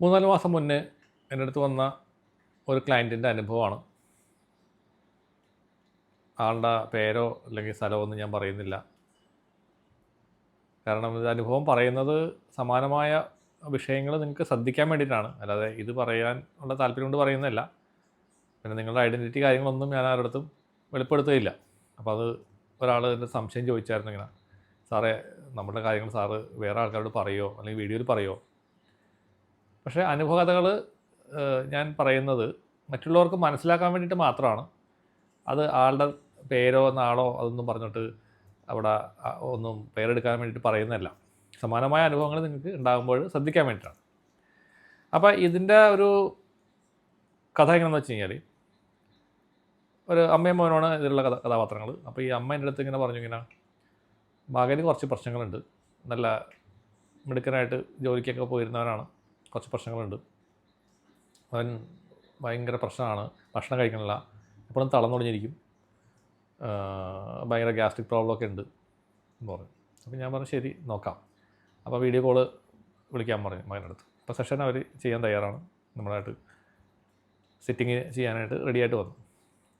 മൂന്നാൽ മാസം മുന്നേ എന്റെ അടുത്ത് വന്ന ഒരു ക്ലയന്റിന്റെ അനുഭവമാണ്. ആളുടെ പേരോ അല്ലെങ്കിൽ സ്ഥലമോ ഒന്നും ഞാൻ പറയുന്നില്ല. കാരണം ഇത് അനുഭവം പറയുന്നത് സമാനമായ വിഷയങ്ങൾ നിങ്ങൾക്ക് ശ്രദ്ധിക്കാൻ വേണ്ടിയിട്ടാണ്. അല്ലാതെ ഇത് പറയാൻ ഉള്ള താല്പര്യം കൊണ്ട് പറയുന്നതല്ല. പിന്നെ നിങ്ങളുടെ ഐഡന്റിറ്റി കാര്യങ്ങളൊന്നും ഞാൻ ആരുടെ വെളിപ്പെടുത്തുകയില്ല. അപ്പോൾ അത് ഒരാൾ എന്റെ സംശയം ചോദിച്ചായിരുന്നു ഇങ്ങനെ സാറേ നമ്മുടെ കാര്യങ്ങൾ സാറ് വേറെ ആൾക്കാരോട് പറയുമോ അല്ലെങ്കിൽ വീഡിയോയിൽ പറയുമോ പക്ഷേ അനുഭവകഥകൾ ഞാൻ പറയുന്നത് മറ്റുള്ളവർക്ക് മനസ്സിലാക്കാൻ വേണ്ടിയിട്ട് മാത്രമാണ്. അത് ആളുടെ പേരോ നാളോ അതൊന്നും പറഞ്ഞിട്ട് അവിടെ ഒന്നും പേരെടുക്കാൻ വേണ്ടിയിട്ട് പറയുന്നതല്ല. സമാനമായ അനുഭവങ്ങൾ നിങ്ങൾക്ക് ഉണ്ടാകുമ്പോൾ ശ്രദ്ധിക്കാൻ വേണ്ടിയിട്ടാണ്. അപ്പോൾ ഇതിന്റെ ഒരു കഥ എങ്ങനെയെന്ന് വെച്ച് കഴിഞ്ഞാൽ ഒരു അമ്മയും മോനാണ് ഇതിലുള്ള കഥ കഥാപാത്രങ്ങൾ. അപ്പോൾ ഈ അമ്മ എന്റെ അടുത്ത് ഇങ്ങനെ പറഞ്ഞു ഇങ്ങനെ മകന് കുറച്ച് പ്രശ്നങ്ങളുണ്ട്. നല്ല മിടുക്കനായിട്ട് ജോലിക്കൊക്കെ പോയിരുന്നവനാണ്. കുറച്ച് പ്രശ്നങ്ങളുണ്ട്. അവൻ ഭയങ്കര പ്രശ്നമാണ്. ഭക്ഷണം കഴിക്കണില്ല. എപ്പോഴും തളർന്നൊടിഞ്ഞിരിക്കും. ഭയങ്കര ഗ്യാസ്ട്രിക് പ്രോബ്ലം ഒക്കെ ഉണ്ട് എന്ന് പറഞ്ഞു. അപ്പോൾ ഞാൻ പറഞ്ഞു ശരി നോക്കാം. അപ്പോൾ വീഡിയോ കോൾ വിളിക്കാൻ പറഞ്ഞു മകനടുത്ത് അപ്പോൾ സെഷൻ അവർ ചെയ്യാൻ തയ്യാറാണ്. നമ്മളായിട്ട് സിറ്റിങ് ചെയ്യാനായിട്ട് റെഡിയായിട്ട് വന്നു.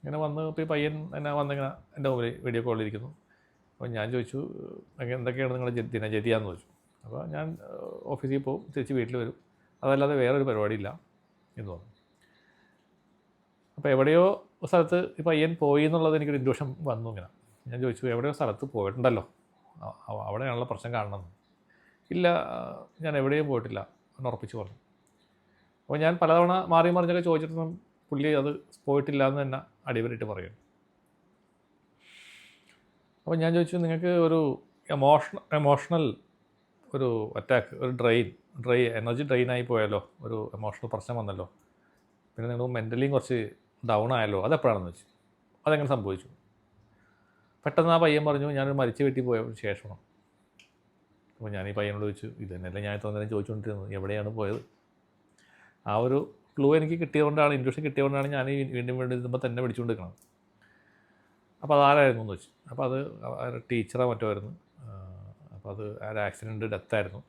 ഇങ്ങനെ വന്ന് ഇപ്പോൾ ഈ പയ്യൻ എന്നെ വന്നിങ്ങനെ എന്റെ മുമ്പിൽ വീഡിയോ കോളിൽ ഇരിക്കുന്നു. അപ്പോൾ ഞാൻ ചോദിച്ചു എന്തൊക്കെയാണ് നിങ്ങളുടെ ദിനചര്യ ചോദിച്ചു. അപ്പോൾ ഞാൻ ഓഫീസിൽ പോകും തിരിച്ച് വീട്ടിൽ വരും. അതല്ലാതെ വേറൊരു പരിപാടിയില്ല എന്ന് തോന്നുന്നു. അപ്പോൾ എവിടെയോ സ്ഥലത്ത് ഈ അയ്യൻ പോയി എന്നുള്ളത് എനിക്കൊരു ഇൻഡ്യൂഷൻ വന്നു ഇങ്ങനെ. ഞാൻ ചോദിച്ചു എവിടെയോ സ്ഥലത്ത് പോയിട്ടുണ്ടല്ലോ? അവിടെയാണല്ലോ പ്രശ്നം കാണണമെന്ന് ഇല്ല ഞാൻ എവിടെയും പോയിട്ടില്ല എന്ന് ഉറപ്പിച്ച് പറഞ്ഞു. അപ്പോൾ ഞാൻ പലതവണ മാറി മറിഞ്ഞൊക്കെ ചോദിച്ചിട്ടൊന്നും പുള്ളി അത് പോയിട്ടില്ല എന്ന് തന്നെ അടിവരിട്ട് പറയും അപ്പോൾ ഞാൻ ചോദിച്ചു നിങ്ങൾക്ക് ഒരു എമോഷണൽ എമോഷണൽ ഒരു അറ്റാക്ക് ഒരു ഡ്രെയിൻ ഡ്രൈ എനർജി ഡ്രെയിൻ ആയി പോയാലോ? ഒരു എമോഷണൽ പ്രശ്നം വന്നല്ലോ. പിന്നെ നിങ്ങൾ മെന്റലിയും കുറച്ച് ഡൗൺ ആയല്ലോ അതെപ്പോഴാണെന്ന് വെച്ചു. അതെങ്ങനെ സംഭവിച്ചു? പെട്ടെന്ന് ആ പയ്യൻ പറഞ്ഞു ഞാനൊരു മരിച്ച വെട്ടി പോയ ശേഷമാണ്. അപ്പോൾ ഞാൻ ഈ പയ്യനോട് ചോദിച്ചു ഇത് തന്നെയല്ലേ ഞാൻ ഇത്ര നേരം ചോദിച്ചുകൊണ്ടിരുന്നത് എവിടെയാണ് പോയത്? ആ ഒരു ക്ലൂ എനിക്ക് കിട്ടിയതുകൊണ്ടാണ് ഇൻഡ്യൂഷൻ കിട്ടിയതുകൊണ്ടാണ് ഞാൻ ഈ വീണ്ടും വീണ്ടും ഇരുമ്പോൾ തന്നെ പിടിച്ചുകൊണ്ട് നിൽക്കണം അപ്പോൾ അതാരായിരുന്നു എന്ന് വെച്ചു അപ്പോൾ അത് ടീച്ചറോ മറ്റോ ആയിരുന്നു. അപ്പോൾ അത് ആ ഒരു ആക്സിഡന്റ് ഡെത്തായിരുന്നു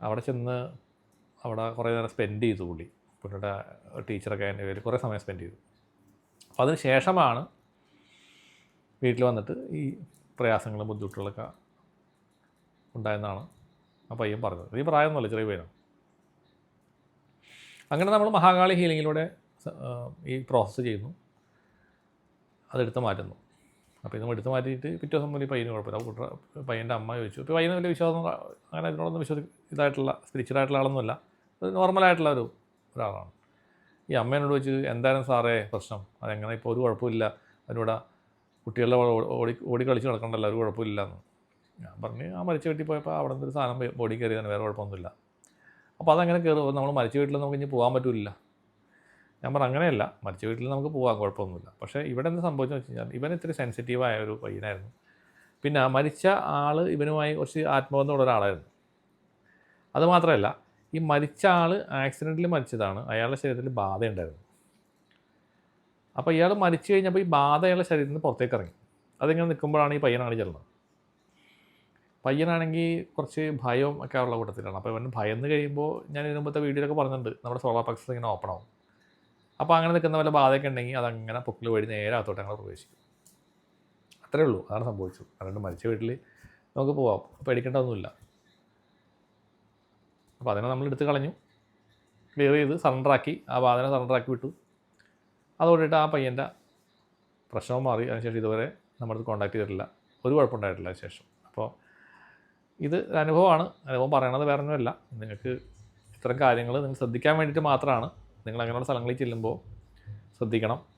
അവിടെ ചെന്ന് അവിടെ കുറേ നേരം സ്പെൻഡ് ചെയ്തു പുള്ളി. പുള്ളിയുടെ ടീച്ചറൊക്കെ അതിന്റെ പേര് കുറേ സമയം സ്പെൻഡ് ചെയ്തു. അപ്പോൾ അതിന് ശേഷമാണ് വീട്ടിൽ വന്നിട്ട് ഈ പ്രയാസങ്ങളും ബുദ്ധിമുട്ടുകളൊക്കെ ഉണ്ടായെന്നാണ് ആ പയ്യൻ പറഞ്ഞത്. ഈ പ്രായമൊന്നുമല്ല ചെറിയ പയ്യനാണ് അങ്ങനെ നമ്മൾ മഹാകാളി ഹീലിങ്ങിലൂടെ ഈ പ്രോസസ്സ് ചെയ്യുന്നു. അതെടുത്ത് മാറ്റുന്നു. അപ്പോൾ ഇത് എടുത്ത് മാറ്റിയിട്ട് പിറ്റേ ദിവസം മുതൽ പയ്യന് കുഴപ്പമില്ല. കുട്ട പയ്യന്റെ അമ്മ ചോദിച്ചു. ഇപ്പോൾ പയ്യന് വലിയ വിശ്വാസം അങ്ങനെ അതിനോടൊന്നും വിശ്വസി ഇതായിട്ടുള്ള സ്പിരിച്വൽ ആയിട്ടുള്ള ആളൊന്നുമല്ല. നോർമലായിട്ടുള്ള ഒരു ഒരാളാണ്. ഈ അമ്മേനോട് വെച്ച് എന്തായാലും സാറേ പ്രശ്നം. അതെങ്ങനെ? ഇപ്പോൾ ഒരു കുഴപ്പമില്ല. അതിനോട് കുട്ടികളുടെ ഓടി ഓടി കളിച്ച് നടക്കണ്ടല്ലോ. ഒരു കുഴപ്പമില്ല എന്ന് ഞാൻ പറഞ്ഞ് ആ മരിച്ച വീട്ടിൽ പോയപ്പോൾ അവിടെ നിന്ന് ഒരു സാധനം ബോഡി കയറിയതാണ്. വേറെ കുഴപ്പമൊന്നുമില്ല. അപ്പോൾ അതങ്ങനെ കയറും നമ്മൾ മരിച്ച വീട്ടിൽ നമുക്ക് ഇനി പോകാൻ പറ്റില്ല ഞാൻ പറഞ്ഞു അങ്ങനെയല്ല മരിച്ച വീട്ടിൽ നമുക്ക് പോകാം കുഴപ്പമൊന്നുമില്ല. പക്ഷേ ഇവിടെ എന്ത് സംഭവിച്ചെന്ന് വെച്ച് കഴിഞ്ഞാൽ ഇവൻ ഇത്ര സെൻസിറ്റീവായ ഒരു പയ്യനായിരുന്നു. പിന്നെ മരിച്ച ആൾ ഇവനുമായി കുറച്ച് ആത്മബന്ധമുള്ള ഒരാളായിരുന്നു. അതുമാത്രമല്ല ഈ മരിച്ച ആൾ ആക്സിഡന്റിൽ മരിച്ചതാണ്. അയാളുടെ ശരീരത്തിൽ ബാധയുണ്ടായിരുന്നു. അപ്പോൾ ഇയാൾ മരിച്ചു കഴിഞ്ഞപ്പോൾ ഈ ബാധ അയാളുടെ ശരീരത്തിൽ നിന്ന് പുറത്തേക്ക് ഇറങ്ങി. അതിങ്ങനെ നിൽക്കുമ്പോഴാണ് ഈ പയ്യനാണ് ചെല്ലുന്നത്. പയ്യനാണെങ്കിൽ കുറച്ച് ഭയം ഒക്കെ ഉള്ള കൂട്ടത്തിലാണ്. അപ്പോൾ ഇവൻ ഭയന്ന് കഴിയുമ്പോൾ ഞാൻ ഇതിന് മുമ്പത്തെ വീഡിയോയിലൊക്കെ പറഞ്ഞിട്ടുണ്ട് നമ്മുടെ സോളാർ പ്ലക്സസ് ഇങ്ങനെ ഓപ്പൺ ആവും. അപ്പോൾ അങ്ങനെ നിൽക്കുന്ന വല്ല ബാധയൊക്കെ ഉണ്ടെങ്കിൽ അതങ്ങനെ പൊക്കിൽ വഴി നേരെ അകത്തോട്ട് ഞങ്ങൾ പ്രവേശിക്കും. അത്രേ ഉള്ളൂ. അതാണ് സംഭവിച്ചത്. അതുകൊണ്ട് മരിച്ച വീട്ടിൽ നമുക്ക് പോവാം. പേടിക്കേണ്ട ഒന്നുമില്ല അപ്പോൾ അതിനെ നമ്മൾ എടുത്ത് കളഞ്ഞു. ക്ലിയർ ചെയ്ത് സറണ്ടറാക്കി ആ ബാധനെ സറണ്ടറാക്കി വിട്ടു. അതോടിട്ട് ആ പയ്യന്റെ പ്രശ്നവും മാറി. അതിനുശേഷം ഇതുവരെ നമ്മളത് കോൺടാക്ട് ചെയ്തിട്ടില്ല. ഒരു കുഴപ്പമുണ്ടായിട്ടില്ല അതിന് ശേഷം അപ്പോൾ ഇത് അനുഭവമാണ്. അനുഭവം പറയണത് വേറെ ഒന്നുമല്ല നിങ്ങൾക്ക് ഇത്തരം കാര്യങ്ങൾ നിങ്ങൾ ശ്രദ്ധിക്കാൻ വേണ്ടിയിട്ട് മാത്രമാണ്. നിങ്ങൾ അങ്ങനെയുള്ള സ്ഥലങ്ങളിൽ ചെല്ലുമ്പോൾ ശ്രദ്ധിക്കണം.